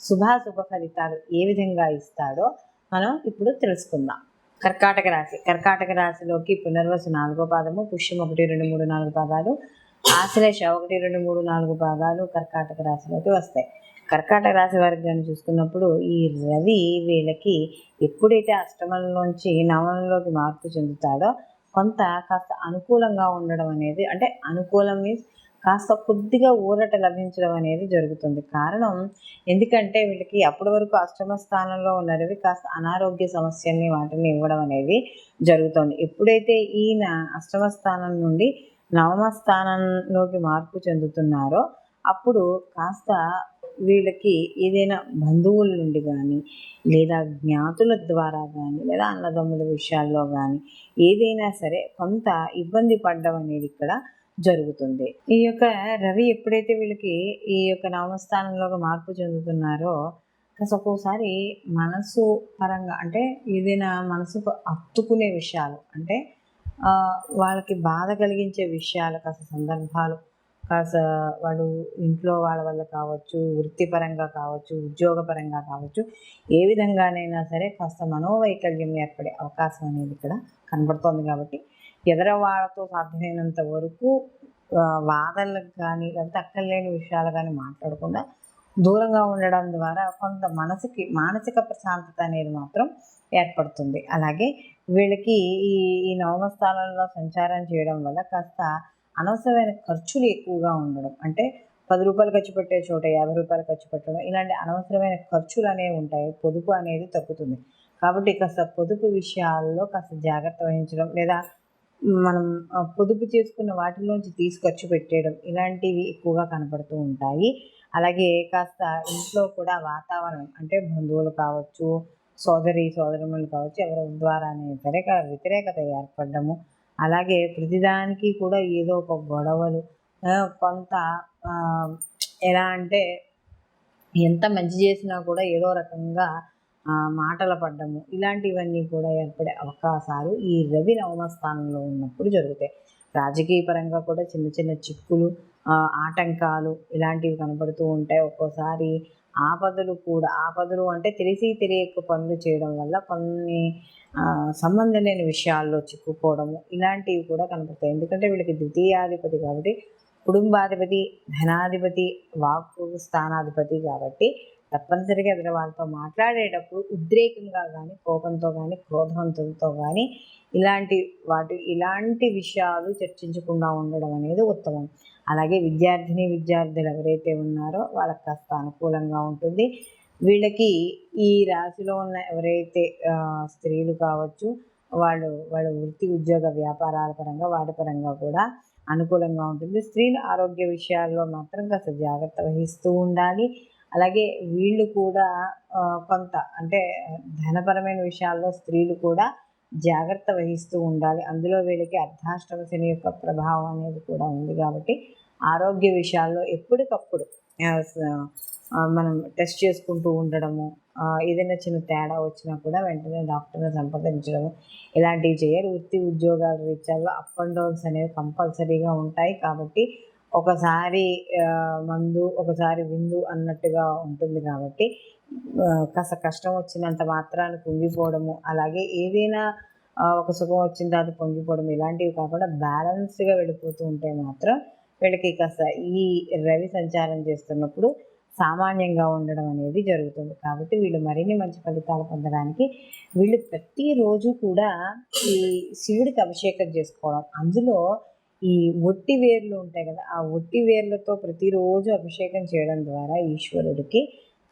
శుభాశుభ ఫలితాలు ఏ విధంగా ఇస్తాడో మనం ఇప్పుడు తెలుసుకుందాం. కర్కాటక రాశి. కర్కాటక రాశిలోకి పునర్వసు నాలుగో పాదము పుష్యం ఒకటి రెండు మూడు నాలుగు పాదాలు ఆశ్లేష ఒకటి రెండు మూడు నాలుగు పాదాలు కర్కాటక రాశిలోకి వస్తాయి. కర్కాటక రాశి వర్గాన్ని చూసుకున్నప్పుడు ఈ రవి వీళ్ళకి ఎప్పుడైతే అష్టమంలోంచి నవమంలోకి మార్పు చెందుతాడో కొంత కాస్త అనుకూలంగా ఉండడం అనేది అంటే అనుకూలం మీన్స్ కాస్త కొద్దిగా ఊరట లభించడం అనేది జరుగుతుంది. కారణం ఎందుకంటే వీళ్ళకి అప్పటి వరకు అష్టమ స్థానంలో ఉన్న రవి కాస్త అనారోగ్య సమస్యల్ని వాటిని ఇవ్వడం అనేది జరుగుతుంది. ఎప్పుడైతే ఈయన అష్టమ స్థానం నుండి నవమ స్థానంలోకి మార్పు చెందుతున్నారో అప్పుడు కాస్త వీళ్ళకి ఏదైనా బంధువుల నుండి కానీ లేదా జ్ఞాతుల ద్వారా కానీ లేదా అన్నదమ్ముల విషయాల్లో కానీ ఏదైనా సరే కొంత ఇబ్బంది పడడం అనేది ఇక్కడ జరుగుతుంది. ఈ యొక్క రవి ఎప్పుడైతే వీళ్ళకి ఈ యొక్క నవమస్థానంలోకి మార్పు చెందుతున్నారో కాస్త ఒక్కోసారి మనసు పరంగా అంటే ఏదైనా మనసుకు అత్తుకునే విషయాలు అంటే వాళ్ళకి బాధ కలిగించే విషయాలు కాస్త సందర్భాలు కాస్త వాడు ఇంట్లో వాళ్ళ వల్ల కావచ్చు వృత్తిపరంగా కావచ్చు ఉద్యోగపరంగా కావచ్చు ఏ విధంగానైనా సరే కాస్త మనోవైకల్యం ఏర్పడే అవకాశం అనేది ఇక్కడ కనబడుతోంది కాబట్టి ఎదరవాళ్ళతో సాధ్యమైనంత వరకు వాదనలకు కానీ లేకపోతే అక్కర్లేని విషయాలు కానీ మాట్లాడకుండా దూరంగా ఉండడం ద్వారా కొంత మనసుకి మానసిక ప్రశాంతత అనేది మాత్రం ఏర్పడుతుంది. అలాగే వీళ్ళకి ఈ ఈ నవమ స్థానంలో సంచారం చేయడం వల్ల కాస్త అనవసరమైన ఖర్చులు ఎక్కువగా ఉండడం అంటే పది రూపాయలు ఖర్చు పెట్టే చోట యాభై రూపాయలు ఖర్చు పెట్టడం ఇలాంటి అనవసరమైన ఖర్చులు అనేవి ఉంటాయి. పొదుపు అనేది తగ్గుతుంది. కాబట్టి కాస్త పొదుపు విషయాల్లో కాస్త జాగ్రత్త వహించడం లేదా మనం పొదుపు చేసుకున్న వాటిలోంచి తీసుకొచ్చి పెట్టేయడం ఇలాంటివి ఎక్కువగా కనపడుతూ ఉంటాయి. అలాగే కాస్త ఇంట్లో కూడా వాతావరణం అంటే బంధువులు కావచ్చు సోదరి సోదరులు కావచ్చు ఎవరి ద్వారానే సరే వ్యతిరేకత ఏర్పడము అలాగే ప్రతిదానికి కూడా ఏదో ఒక గొడవలు కొంత ఎలా అంటే ఎంత మంచి చేసినా కూడా ఏదో రకంగా మాటలు పడ్డము. ఇలాంటివన్నీ కూడా ఏర్పడే అవకాశాలు ఈ రవి నవమ స్థానంలో ఉన్నప్పుడు జరుగుతాయి. రాజకీయ పరంగా కూడా చిన్న చిన్న చిక్కులు ఆటంకాలు ఇలాంటివి కనపడుతూ ఉంటాయి. ఒక్కోసారి ఆపదలు కూడా ఆపదలు అంటే తెలిసి తెలియక పనులు చేయడం వల్ల కొన్ని సంబంధం లేని విషయాల్లో చిక్కుకోవడము ఇలాంటివి కూడా కనపడతాయి. ఎందుకంటే వీళ్ళకి ద్వితీయాధిపతి కాబట్టి కుటుంబాధిపతి ధనాధిపతి వాక్కు స్థానాధిపతి కాబట్టి తప్పనిసరిగా ఎదురు వాళ్ళతో మాట్లాడేటప్పుడు ఉద్రేకంగా కానీ కోపంతో కానీ క్రోధవంతంతో కానీ ఇలాంటి వాటి ఇలాంటి విషయాలు చర్చించకుండా ఉండడం అనేది ఉత్తమం. అలాగే విద్యార్థిని విద్యార్థులు ఎవరైతే ఉన్నారో వాళ్ళకి కాస్త అనుకూలంగా ఉంటుంది. వీళ్ళకి ఈ రాశిలో ఉన్న ఎవరైతే స్త్రీలు కావచ్చు వాళ్ళు వాళ్ళ వృత్తి ఉద్యోగ వ్యాపారాల పరంగా వాటి పరంగా కూడా అనుకూలంగా ఉంటుంది. స్త్రీల ఆరోగ్య విషయాల్లో మాత్రం కాస్త జాగ్రత్త వహిస్తూ ఉండాలి. అలాగే వీళ్ళు కూడా కొంత అంటే ధనపరమైన విషయాల్లో స్త్రీలు కూడా జాగ్రత్త వహిస్తూ ఉండాలి. అందులో వీళ్ళకి అర్ధాష్టమ శని యొక్క ప్రభావం అనేది కూడా ఉంది కాబట్టి ఆరోగ్య విషయాల్లో ఎప్పటికప్పుడు మనం టెస్ట్ చేసుకుంటూ ఉండడము ఏదైనా చిన్న తేడా వచ్చినా కూడా వెంటనే డాక్టర్ని సంప్రదించడము ఇలాంటివి చేయరు. వృత్తి ఉద్యోగాల విషయాల్లో అప్ అండ్ డౌన్స్ అనేవి కంపల్సరీగా ఉంటాయి కాబట్టి ఒకసారి మందు ఒకసారి విందు అన్నట్టుగా ఉంటుంది కాబట్టి కాస్త కష్టం వచ్చినంత మాత్రాన్ని కుంగిపోవడము అలాగే ఏదైనా ఒక సుఖం వచ్చిన తర్వాత పొంగిపోవడం ఇలాంటివి కాకుండా బ్యాలెన్స్గా వెళ్ళిపోతూ ఉంటే మాత్రం వీళ్ళకి కాస్త ఈ రవి సంచారం చేస్తున్నప్పుడు సామాన్యంగా ఉండడం అనేది జరుగుతుంది. కాబట్టి వీళ్ళు మరిన్ని మంచి ఫలితాలు పొందడానికి వీళ్ళు ప్రతిరోజు కూడా ఈ శివుడికి అభిషేకం చేసుకోవడం. అందులో ఈ ఒట్టి వేర్లు ఉంటాయి కదా ఆ ఒట్టి వేర్లతో ప్రతిరోజు అభిషేకం చేయడం ద్వారా ఈశ్వరుడికి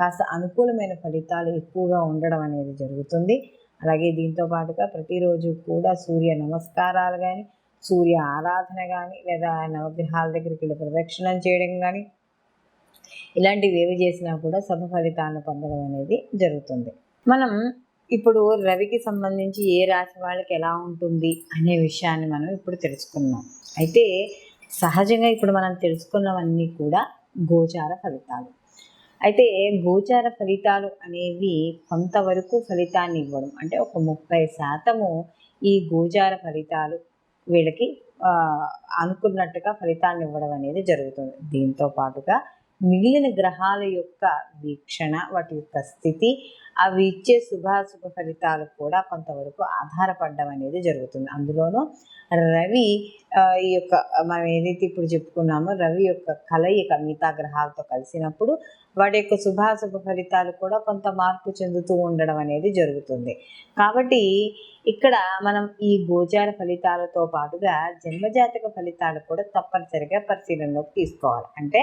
కాస్త అనుకూలమైన ఫలితాలు ఎక్కువగా ఉండడం అనేది జరుగుతుంది. అలాగే దీంతో పాటుగా ప్రతిరోజు కూడా సూర్య నమస్కారాలు కానీ సూర్య ఆరాధన కానీ లేదా నవగ్రహాల దగ్గరికి వెళ్ళి ప్రదక్షిణం చేయడం కానీ ఇలాంటివి ఏవి చేసినా కూడా సభ ఫలితాలను పొందడం అనేది జరుగుతుంది. మనం ఇప్పుడు రవికి సంబంధించి ఏ రాశి వాళ్ళకి ఎలా ఉంటుంది అనే విషయాన్ని మనం ఇప్పుడు తెలుసుకున్నాం అయితే సహజంగా ఇప్పుడు మనం తెలుసుకున్నవన్నీ కూడా గోచార ఫలితాలు. అయితే గోచార ఫలితాలు అనేవి కొంతవరకు ఫలితాన్ని ఇవ్వడం అంటే ఒక ముప్పై శాతము ఈ గోచార ఫలితాలు వీళ్ళకి అనుకున్నట్టుగా ఫలితాన్ని ఇవ్వడం అనేది జరుగుతుంది. దీంతో పాటుగా మిగిలిన గ్రహాల యొక్క వీక్షణ వాటి యొక్క స్థితి అవి ఇచ్చే శుభాశుభ ఫలితాలు కూడా కొంతవరకు ఆధారపడడం అనేది జరుగుతుంది. అందులోనూ రవి ఈ యొక్క మనం ఏదైతే ఇప్పుడు చెప్పుకున్నామో రవి యొక్క కలయిక మిగతా గ్రహాలతో కలిసినప్పుడు వాటి యొక్క శుభాశుభ ఫలితాలు కూడా కొంత మార్పు చెందుతూ ఉండడం అనేది జరుగుతుంది. కాబట్టి ఇక్కడ మనం ఈ గోచార ఫలితాలతో పాటుగా జన్మజాతక ఫలితాలు కూడా తప్పనిసరిగా పరిశీలనలోకి తీసుకోవాలి. అంటే